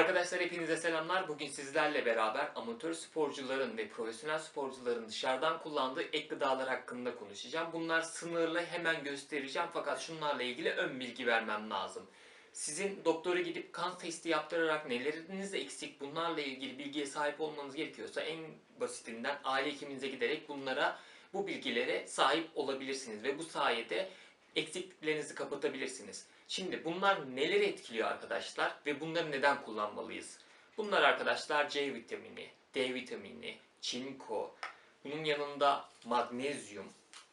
Arkadaşlar hepinize selamlar. Bugün sizlerle beraber amatör sporcuların ve profesyonel sporcuların dışarıdan kullandığı ek gıdalar hakkında konuşacağım. Bunlar sınırlı hemen göstereceğim fakat şunlarla ilgili ön bilgi vermem lazım. Sizin doktora gidip kan testi yaptırarak neleriniz eksik bunlarla ilgili bilgiye sahip olmanız gerekiyorsa en basitinden aile hekiminize giderek bunlara bu bilgilere sahip olabilirsiniz ve bu sayede eksikliklerinizi kapatabilirsiniz. Şimdi bunlar neleri etkiliyor arkadaşlar ve bunları neden kullanmalıyız? Bunlar arkadaşlar C vitamini, D vitamini, çinko, bunun yanında magnezyum,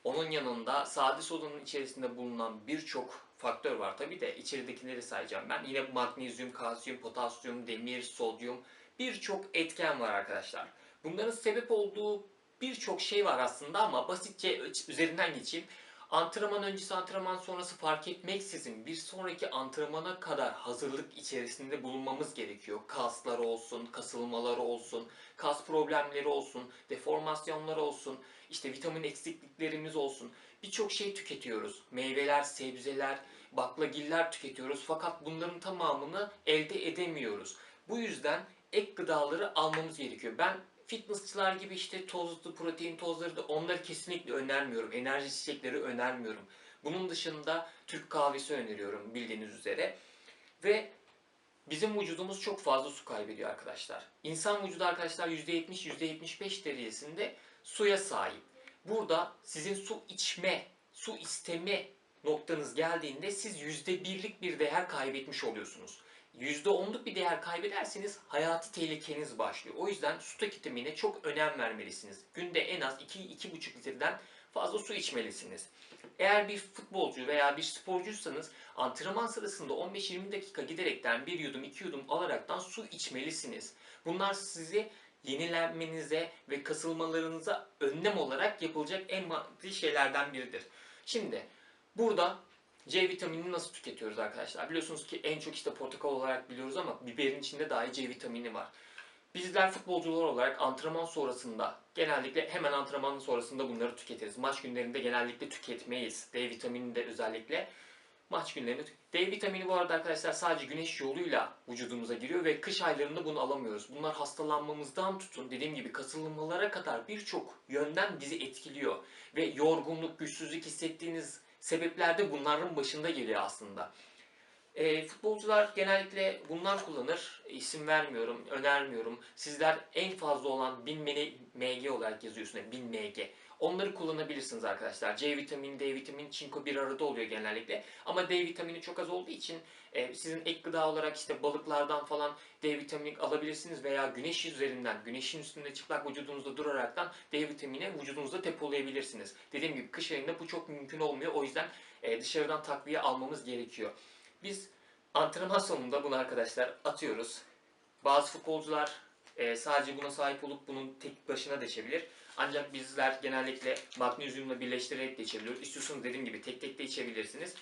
onun yanında sade sodanın içerisinde bulunan birçok faktör var. Tabi de içeridekileri sayacağım ben. Yine magnezyum, kalsiyum, potasyum, demir, sodyum birçok etken var arkadaşlar. Bunların sebep olduğu birçok şey var aslında ama basitçe üzerinden geçeyim. Antrenman öncesi, antrenman sonrası fark etmeksizin bir sonraki antrenmana kadar hazırlık içerisinde bulunmamız gerekiyor. Kaslar olsun, kasılmaları olsun, kas problemleri olsun, deformasyonları olsun, işte vitamin eksikliklerimiz olsun. Birçok şey tüketiyoruz. Meyveler, sebzeler, baklagiller tüketiyoruz fakat bunların tamamını elde edemiyoruz. Bu yüzden ek gıdaları almamız gerekiyor. Ben fitnessçılar gibi işte tozlu protein tozları da onları kesinlikle önermiyorum. Enerji içecekleri önermiyorum. Bunun dışında Türk kahvesi öneriyorum bildiğiniz üzere. Ve bizim vücudumuz çok fazla su kaybediyor arkadaşlar. İnsan vücudu arkadaşlar %70-%75 derecesinde suya sahip. Burada sizin su içme, su isteme noktanız geldiğinde siz %1'lik bir değer kaybetmiş oluyorsunuz. %10'luk bir değer kaybederseniz hayati tehlikeniz başlıyor. O yüzden su tüketimine çok önem vermelisiniz. Günde en az 2-2,5 litreden fazla su içmelisiniz. Eğer bir futbolcu veya bir sporcuysanız antrenman sırasında 15-20 dakika giderekten bir yudum iki yudum alaraktan su içmelisiniz. Bunlar sizi yenilenmenize ve kasılmalarınıza önlem olarak yapılacak en maddi şeylerden biridir. Şimdi burada C vitaminini nasıl tüketiyoruz arkadaşlar? Biliyorsunuz ki en çok işte portakal olarak biliyoruz ama biberin içinde dahi C vitamini var. Bizler futbolcular olarak antrenman sonrasında genellikle hemen antrenmanın sonrasında bunları tüketiriz. Maç günlerinde genellikle tüketmeyiz. D vitamini de özellikle maç günlerinde. D vitamini bu arada arkadaşlar sadece güneş yoluyla vücudumuza giriyor ve kış aylarında bunu alamıyoruz. Bunlar hastalanmamızdan tutun dediğim gibi kasılmalara kadar birçok yönden bizi etkiliyor. Ve yorgunluk, güçsüzlük hissettiğiniz sebepler de bunların başında geliyor aslında. E, futbolcular genellikle bunlar kullanır. İsim vermiyorum, önermiyorum. Sizler en fazla olan 1000 mg olarak yazıyorsunuz. 1000 mg. Onları kullanabilirsiniz arkadaşlar. C vitamini, D vitamini, çinko bir arada oluyor genellikle. Ama D vitamini çok az olduğu için e, sizin ek gıda olarak işte balıklardan falan D vitamini alabilirsiniz veya güneş üzerinden, güneşin üstünde çıplak vücudunuzda duraraktan D vitamini vücudunuzda depolayabilirsiniz. Dediğim gibi kış ayında bu çok mümkün olmuyor. O yüzden e, dışarıdan takviye almamız gerekiyor. Biz antrenman sonunda bunu arkadaşlar atıyoruz. Bazı futbolcular e, sadece buna sahip olup bunun tek başına da içebilir. Ancak bizler genellikle magnezyumla birleştirerek de içebiliyoruz. İstiyorsanız dediğim gibi tek tek de içebilirsiniz.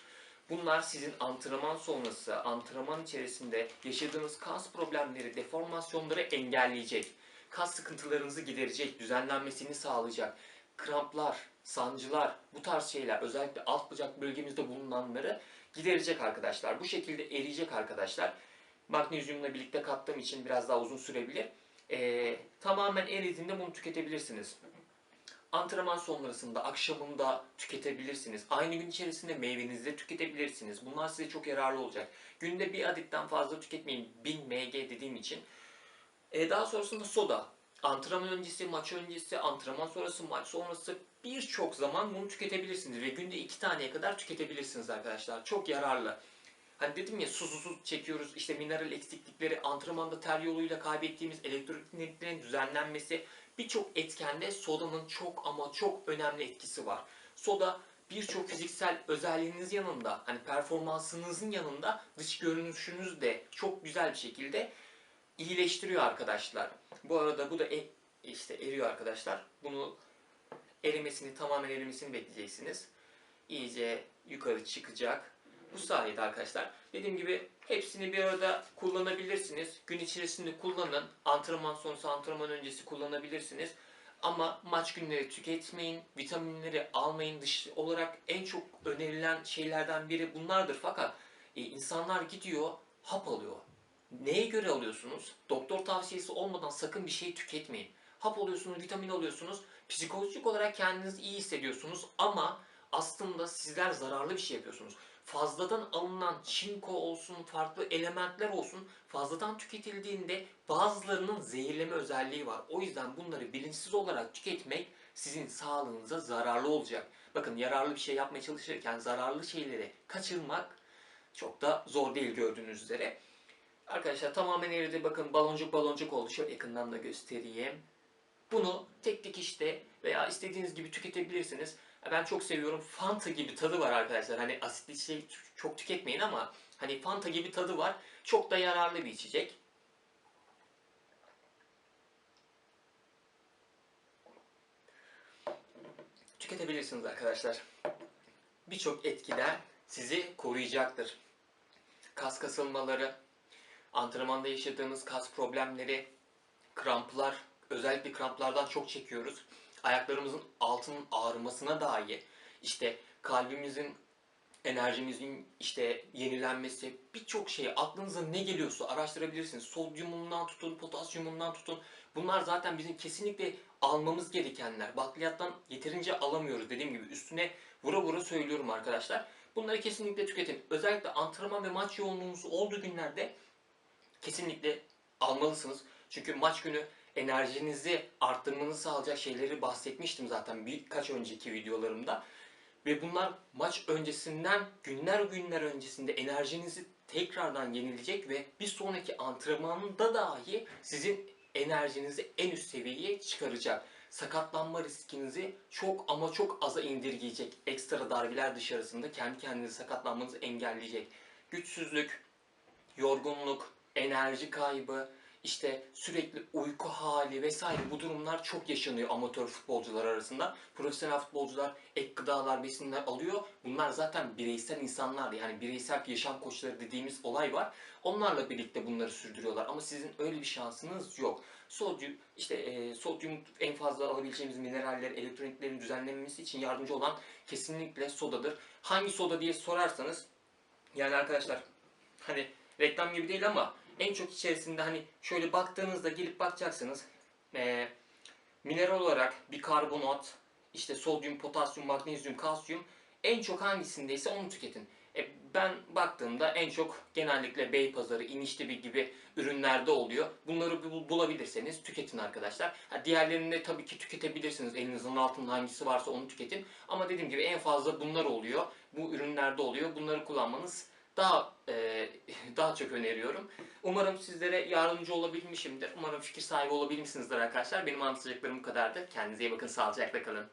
Bunlar sizin antrenman sonrası, antrenman içerisinde yaşadığınız kas problemleri, deformasyonları engelleyecek. Kas sıkıntılarınızı giderecek, düzenlenmesini sağlayacak. Kramplar, sancılar, bu tarz şeyler özellikle alt bacak bölgemizde bulunanları giderecek arkadaşlar. Bu şekilde eriyecek arkadaşlar. Magnezyumla birlikte kattığım için biraz daha uzun sürebilir. Ee, tamamen eridiğinde bunu tüketebilirsiniz. Antrenman sonrasında, akşamında tüketebilirsiniz. Aynı gün içerisinde meyvenizi tüketebilirsiniz. Bunlar size çok yararlı olacak. Günde bir adetten fazla tüketmeyin. 1000 mg dediğim için. Ee, daha sonrasında soda. Antrenman öncesi, maç öncesi, antrenman sonrası, maç sonrası birçok zaman bunu tüketebilirsiniz. Ve günde iki taneye kadar tüketebilirsiniz arkadaşlar. Çok yararlı. Hani dedim ya susuzluk çekiyoruz, işte mineral eksiklikleri, antrenmanda ter yoluyla kaybettiğimiz elektrolitlerin düzenlenmesi birçok etkende sodanın çok ama çok önemli etkisi var. Soda birçok fiziksel özelliğiniz yanında, hani performansınızın yanında dış görünüşünüz de çok güzel bir şekilde iyileştiriyor arkadaşlar. Bu arada bu da e, işte eriyor arkadaşlar. Bunu erimesini, tamamen erimesini bekleyeceksiniz. İyice yukarı çıkacak. Bu sayede arkadaşlar dediğim gibi hepsini bir arada kullanabilirsiniz. Gün içerisinde kullanın. Antrenman sonrası, antrenman öncesi kullanabilirsiniz. Ama maç günleri tüketmeyin, vitaminleri almayın. Dış olarak en çok önerilen şeylerden biri bunlardır. Fakat e, insanlar gidiyor, hap alıyor. Neye göre alıyorsunuz? Doktor tavsiyesi olmadan sakın bir şey tüketmeyin. Hap alıyorsunuz, vitamin alıyorsunuz. Psikolojik olarak kendinizi iyi hissediyorsunuz ama aslında sizler zararlı bir şey yapıyorsunuz. Fazladan alınan çinko olsun, farklı elementler olsun fazladan tüketildiğinde bazılarının zehirleme özelliği var. O yüzden bunları bilinçsiz olarak tüketmek sizin sağlığınıza zararlı olacak. Bakın yararlı bir şey yapmaya çalışırken zararlı şeyleri kaçırmak çok da zor değil gördüğünüz üzere. Arkadaşlar tamamen eridi. Bakın baloncuk baloncuk oldu. Şöyle yakından da göstereyim. Bunu tek dikişte veya istediğiniz gibi tüketebilirsiniz. Ben çok seviyorum. Fanta gibi tadı var arkadaşlar. Hani asitli şey çok tüketmeyin ama hani Fanta gibi tadı var. Çok da yararlı bir içecek. Tüketebilirsiniz arkadaşlar. Birçok etkiden sizi koruyacaktır. Kas kasılmaları, antrenmanda yaşadığımız kas problemleri, kramplar, özellikle kramplardan çok çekiyoruz. Ayaklarımızın altının ağrımasına dahi, işte kalbimizin, enerjimizin işte yenilenmesi, birçok şey aklınıza ne geliyorsa araştırabilirsiniz. Sodyumundan tutun, potasyumundan tutun. Bunlar zaten bizim kesinlikle almamız gerekenler. Bakliyattan yeterince alamıyoruz dediğim gibi. Üstüne vura vura söylüyorum arkadaşlar. Bunları kesinlikle tüketin. Özellikle antrenman ve maç yoğunluğunuz olduğu günlerde kesinlikle almalısınız. Çünkü maç günü enerjinizi arttırmanızı sağlayacak şeyleri bahsetmiştim zaten birkaç önceki videolarımda. Ve bunlar maç öncesinden günler günler öncesinde enerjinizi tekrardan yenilecek ve bir sonraki antrenmanda dahi sizin enerjinizi en üst seviyeye çıkaracak. Sakatlanma riskinizi çok ama çok aza indirgeyecek. Ekstra darbeler dışarısında kendi kendinize sakatlanmanızı engelleyecek. Güçsüzlük, yorgunluk, enerji kaybı, işte sürekli uyku hali vesaire bu durumlar çok yaşanıyor amatör futbolcular arasında. Profesyonel futbolcular ek gıdalar, besinler alıyor. Bunlar zaten bireysel insanlar yani bireysel yaşam koçları dediğimiz olay var. Onlarla birlikte bunları sürdürüyorlar ama sizin öyle bir şansınız yok. Sodyum işte e, sodyum en fazla alabileceğimiz mineraller, elektroniklerin düzenlenmesi için yardımcı olan kesinlikle sodadır. Hangi soda diye sorarsanız yani arkadaşlar hani reklam gibi değil ama en çok içerisinde hani şöyle baktığınızda gelip bakacaksınız. Ee, mineral olarak bikarbonat, işte sodyum, potasyum, magnezyum, kalsiyum en çok hangisindeyse onu tüketin. E, ben baktığımda en çok genellikle Beypazarı, İniştepe gibi ürünlerde oluyor. Bunları bul- bulabilirseniz tüketin arkadaşlar. Ha, diğerlerini de tabii ki tüketebilirsiniz. Elinizin altında hangisi varsa onu tüketin. Ama dediğim gibi en fazla bunlar oluyor. Bu ürünlerde oluyor. Bunları kullanmanız daha e, daha çok öneriyorum. Umarım sizlere yardımcı olabilmişimdir. Umarım fikir sahibi olabilmişsinizdir arkadaşlar. Benim anlatacaklarım bu kadardı. Kendinize iyi bakın. Sağlıcakla kalın.